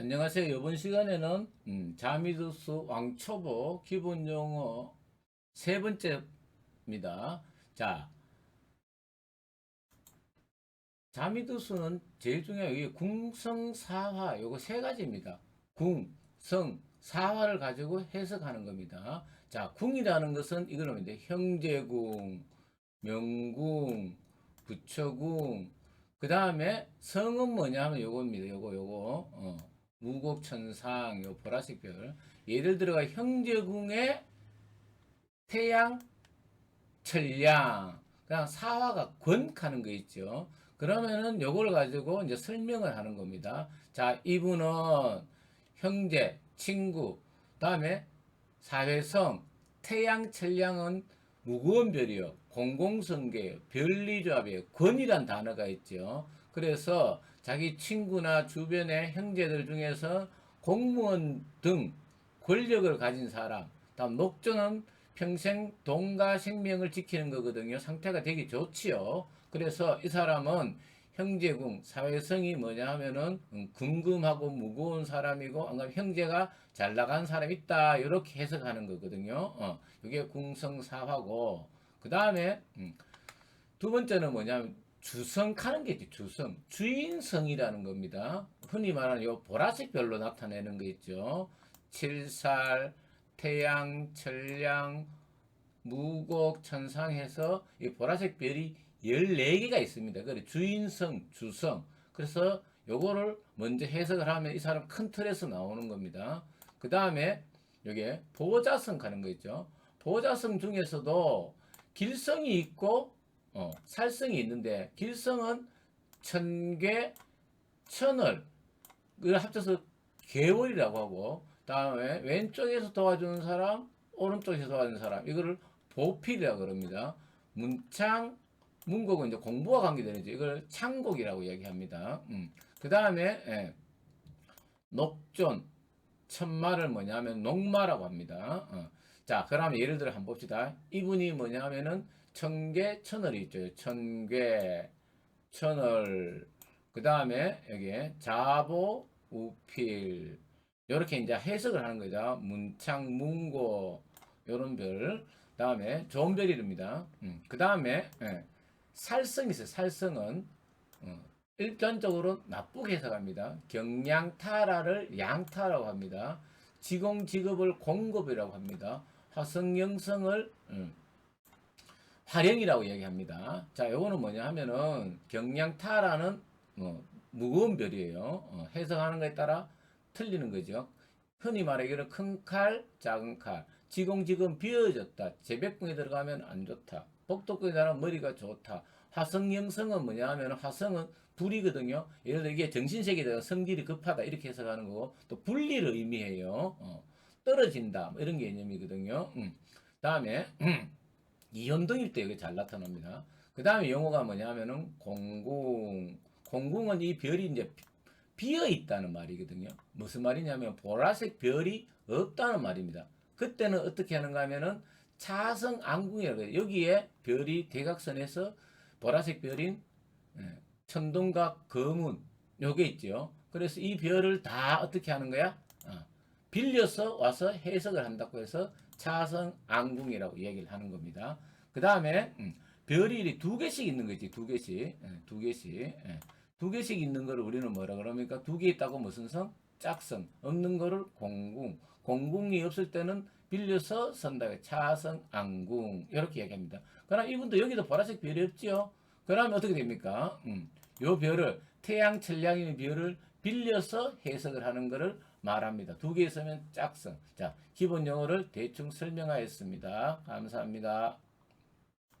안녕하세요. 이번 시간에는 음, 자미두스 왕초보 기본 용어 세 번째입니다. 자, 자미두스는 제일 중요한 게 궁성사화 요거 세 가지입니다. 궁, 성, 사화를 가지고 해석하는 겁니다. 자, 궁이라는 것은 이거입니다. 형제궁, 명궁, 부처궁, 그 다음에 성은 뭐냐 하면 요겁니다. 요거, 요거. 어. 무곡천상, 요 보라색 별. 예를 들어가 형제궁의 태양, 천량. 그냥 사화가 권하는 거 있죠. 그러면은 요걸 가지고 이제 설명을 하는 겁니다. 자, 이분은 형제, 친구, 다음에 사회성, 태양, 천량은 무거운 별이요. 공공성계, 별리조합이에요. 권이란 단어가 있죠. 그래서 자기 친구나 주변의 형제들 중에서 공무원 등 권력을 가진 사람, 다음 목적은 평생 돈과 생명을 지키는 거거든요. 상태가 되게 좋지요. 그래서 이 사람은 형제궁, 사회성이 뭐냐 하면은 음, 궁금하고 무거운 사람이고 아니면 형제가 잘 나간 사람 있다 이렇게 해석하는 거거든요. 어, 이게 궁성사화고 그 다음에 음, 두 번째는 뭐냐면 주성하는 게 있지 주성 주인성이라는 겁니다. 흔히 말하는 요 보라색 별로 나타내는 거 있죠. 칠살, 태양, 천량, 무곡, 천상해서 이 보라색 별이 14개가 있습니다. 그래 주인성, 주성. 그래서 요거를 먼저 해석을 하면 이 사람 큰 틀에서 나오는 겁니다. 그 다음에 요게 보호자성 가는 거 있죠. 보호자성 중에서도 길성이 있고 어, 살성이 있는데 길성은 천괴, 천을 을 합쳐서 개월이라고 하고 다음에 왼쪽에서 도와주는 사람, 오른쪽에서 도와주는 사람 이거를 보필이라고 그럽니다. 문창, 문곡은 이제 공부와 관계되는 이제 이걸 창곡이라고 얘기합니다. 음. 그 다음에 예, 녹존, 천마를 뭐냐면 녹마라고 합니다. 어. 자, 그러면 예를 들어 한번 봅시다. 이분이 뭐냐면은 천개, 천을이 있죠. 천괴, 천을. 그 다음에 여기에 자보, 우필. 요렇게 이제 해석을 하는 거죠. 문창, 문고, 요런 별. 다음에 좋은 별이랍니다. 음. 그 다음에 예, 살성이 있어요. 살성은 어, 일반적으로 나쁘게 해석합니다. 경량타라를 양타라고 합니다. 지공 직업을 공급이라고 합니다. 화성 영성을 음, 활용이라고 얘기합니다. 자, 요거는 뭐냐 하면은 경량타라는 어, 무거운 별이에요. 어, 해석하는 것에 따라 틀리는 거죠. 흔히 말하기로 큰 칼, 작은 칼. 지공 지금 비어졌다. 재백궁에 들어가면 안 좋다. 들어가면 머리가 좋다. 화성영성은 뭐냐 하면 화성은 불이거든요. 예를 들어 이게 정신세계다. 성질이 급하다. 이렇게 해석하는 거고 또 분리를 의미해요. 어, 떨어진다. 뭐 이런 개념이거든요. 음. 다음에 이현동일 때 이게 잘 나타납니다. 그 다음에 용어가 뭐냐면은 공궁. 공궁은 이 별이 이제 비어 있다는 말이거든요. 무슨 말이냐면 보라색 별이 없다는 말입니다. 그때는 어떻게 하는가 하면은 차성 안궁이라고 해요. 여기에 별이 대각선에서 보라색 별인 예, 천동각 거문 요게 있죠. 그래서 이 별을 다 어떻게 하는 거야? 어, 빌려서 와서 해석을 한다고 해서 차성 안궁이라고 얘기를 하는 겁니다. 그 다음에 음, 별이 두 개씩 있는 거지 두 개씩 예, 두 개씩 예. 두 개씩 있는 거를 우리는 뭐라 그럽니까? 두 개 있다고 무슨 성? 짝성. 없는 거를 공궁. 공궁이 없을 때는 빌려서 선다. 차성, 안궁. 이렇게 얘기합니다. 그럼 이분도 여기도 보라색 별이 없지요? 그러면 어떻게 됩니까? 음, 요 별을, 태양, 천량의 별을 빌려서 해석을 하는 거를 말합니다. 두 개 있으면 짝성. 자, 기본 용어를 대충 설명하였습니다. 감사합니다.